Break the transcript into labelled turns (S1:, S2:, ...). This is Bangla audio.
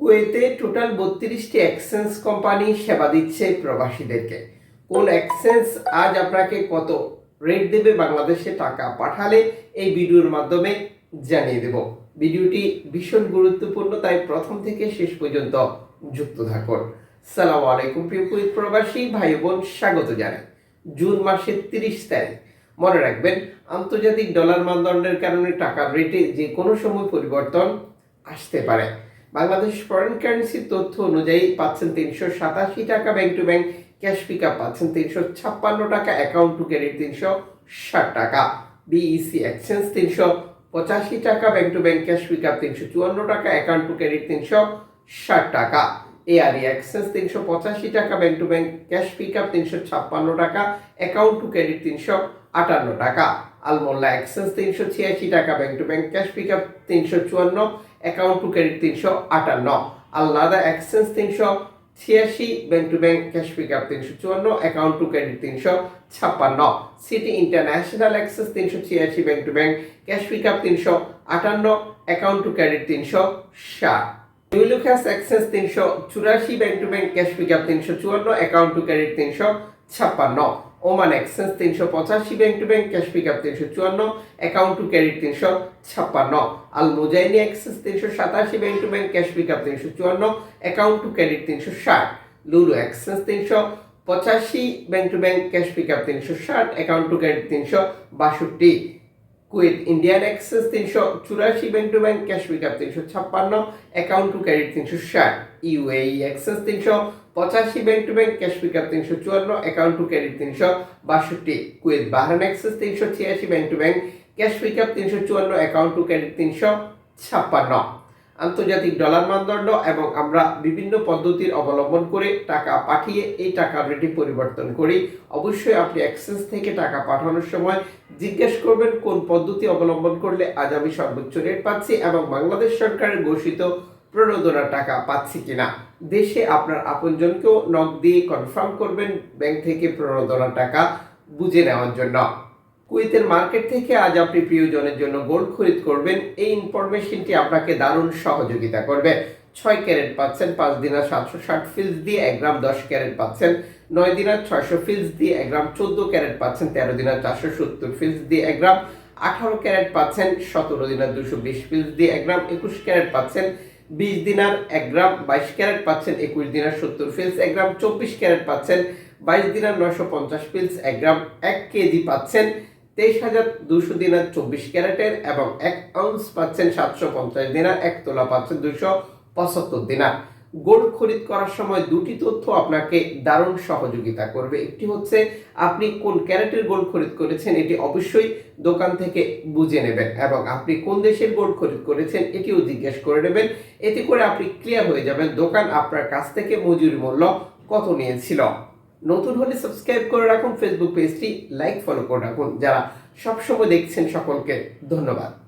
S1: কুয়েতে টোটাল বত্রিশটি এক্সচেঞ্জ কোম্পানি সেবা দিচ্ছে প্রবাসীদেরকে। কোন এক্সচেঞ্জ আজ আপনাকে কত রেট দেবে বাংলাদেশে টাকা পাঠালে এই ভিডিওর মাধ্যমে জানিয়ে দেব। ভিডিওটি ভীষণ গুরুত্বপূর্ণ, তাই প্রথম থেকে শেষ পর্যন্ত যুক্ত থাকুন। সালাম আলাইকুম প্রিয় কুয়েত প্রবাসী ভাই বোন স্বাগত জানাই। জুন মাসের তিরিশ তারিখ। মনে রাখবেন, আন্তর্জাতিক ডলার মানদণ্ডের কারণে টাকার রেটে যে কোনো সময় পরিবর্তন আসতে পারে। বাংলাদেশ ফরেন কারেন্সির তথ্য অনুযায়ী পাচ্ছেন তিনশো সাতাশি টাকা bank to bank cash pick up পাচ্ছেন তিনশো ছাপ্পান্ন টাকা অ্যাকাউন্ট টু ক্রেডিট তিনশো ষাট টাকা। বিইসি এক্সচেঞ্জ তিনশো পঁচাশি টাকা bank to bank cash pick up তিনশো চুয়ান্ন টাকা অ্যাকাউন্ট টু ক্রেডিট তিনশো ষাট টাকা। এআরই এক্সচেঞ্জ তিনশো পঁচাশি টাকা bank to bank cash pick up তিনশো ছাপ্পান্ন টাকা অ্যাকাউন্ট টু ক্রেডিট তিনশো আটান্ন টাকা। আলমোল্লা এক্সচেঞ্জ তিনশো ছিয়াশি টাকা bank to bank cash pick up তিনশো চুয়ান্ন, অ্যাকাউন্ট টু ক্রেডিট তিনশো আটান্ন। আল্লাদা এক্সচেঞ্জ তিনশো ছিয়াশি, bank to bank cash pick up তিনশো চুয়ান্ন, অ্যাকাউন্ট টু ক্রেডিট তিনশো ছাপ্পান্ন। সিটি ইন্টারন্যাশনাল অ্যাক্সেস তিনশো ছিয়াশি, bank to bank cash pick up তিনশো আটান্ন, অ্যাকাউন্ট টু ক্রেডিট তিনশো ষাট। নিউলুকাস অ্যাক্সেস তিনশো চুরাশি, bank to bank cash pick up তিনশো চুয়ান্ন, অ্যাকাউন্ট টু ক্রেডিট তিনশো ছাপ্পান্ন। ওমান এক্সচেঞ্জ তিনশো পঁচাশি bank to bank cash pick up তিনশো চুয়ান্ন অ্যাকাউন্ট টু ক্রেডিট তিনশো ছাপ্পান্ন আল মুজাইনি এক্সেস তিনশো সাতাশি bank to bank cash pick up তিনশো চুয়ান্ন অ্যাকাউন্ট টু ক্রেডিট তিনশো ষাট লুলু এক্সচেঞ্জ তিনশো পঁচাশি bank to bank cash pick up তিনশো ষাট অ্যাকাউন্ট টু ক্রেডিট তিনশো বাষট্টি। কুয়েত ইন্ডিয়ান এক্সেস তিনশো চুরাশি bank to bank cash pick up তিনশো ছাপ্পান্ন অ্যাকাউন্ট টু ক্রেডিট তিনশো ষাট ইউএই এক্সেস তিনশো পঁচাশি bank to bank cash pick up তিনশো চুয়ান্ন অ্যাকাউন্ট টু ক্রেডিট তিনশো বাষট্টি কুয়েত বাহারান এক্সেস তিনশো ছিয়াশি bank to bank cash pick up তিনশো চুয়ান্ন অ্যাকাউন্ট টু ক্রেডিট তিনশো ছাপ্পান্ন। আন্তর্জাতিক ডলার মানদণ্ড এবং আমরা বিভিন্ন পদ্ধতির অবলম্বন করে টাকা পাঠিয়ে এই টাকার রেটে পরিবর্তন করি। অবশ্যই আপনি অ্যাক্সেস থেকে টাকা পাঠানোর সময় জিজ্ঞেস করবেন কোন পদ্ধতি অবলম্বন করলে আজ আমি সর্বোচ্চ রেট পাচ্ছি এবং বাংলাদেশ সরকারের ঘোষিত প্রণোদনার টাকা পাচ্ছি কিনা। দেশে আপনার আপনজনকেও নক দিয়ে কনফার্ম করবেন ব্যাংক থেকে প্রণোদনার টাকা বুঝে নেওয়ার জন্য। কুয়েতের মার্কেট থেকে আজ আপনি প্রিয়জনের জন্য গোল্ড খরিদ করবেন। এই ইনফরমেশনটি আপনাকে দারুণ সহযোগিতা করবে। ছয় ক্যারেট পাচ্ছেন, পাঁচ দিনার সাতশো ষাট ফিলস দিয়ে এক গ্রাম দশ ক্যারেট পাচ্ছেন। নয় দিনার ছয়শো ফিলস দিয়ে এক গ্রাম চোদ্দ ক্যারেট পাচ্ছেন। তেরো দিনার চারশো সত্তর ফিলস দিয়ে এক গ্রাম আঠারো ক্যারেট পাচ্ছেন। সতেরো দিনার দুশো বিশ ফিলস দিয়ে এক গ্রাম একুশ ক্যারেট পাচ্ছেন। বিশ দিনার এক গ্রাম বাইশ ক্যারেট পাচ্ছেন। একুশ দিনার সত্তর ফিলস এক গ্রাম চব্বিশ ক্যারেট পাচ্ছেন। বাইশ দিনার নয়শো পঞ্চাশ ফিলস এক গ্রাম এক কেজি পাচ্ছেন। তেইশ হাজার দুশো দিনার চব্বিশ ক্যারেটের এবং এক আউন্স পাচ্ছেন সাতশো পঞ্চাশ দিনার, এক তোলা পাচ্ছেন দুশো পঁচাত্তর দিনার। গোল্ড খরিদ করার সময় দুটি তথ্য আপনাকে দারুণ সহযোগিতা করবে। একটি হচ্ছে, আপনি কোন ক্যারেটের গোল্ড খরিদ করেছেন এটি অবশ্যই দোকান থেকে বুঝে নেবেন এবং আপনি কোন দেশের গোল্ড খরিদ করেছেন এটিও জিজ্ঞেস করে নেবেন। এতে করে আপনি ক্লিয়ার হয়ে যাবেন দোকান আপনার কাছ থেকে মজুরি মূল্য কত নিয়েছিল। নতুন হলে সাবস্ক্রাইব করে রাখুন ফেসবুক পেজটি লাইক ফলো করে রাখুন। যারা সবসময় দেখছেন সকলকে ধন্যবাদ।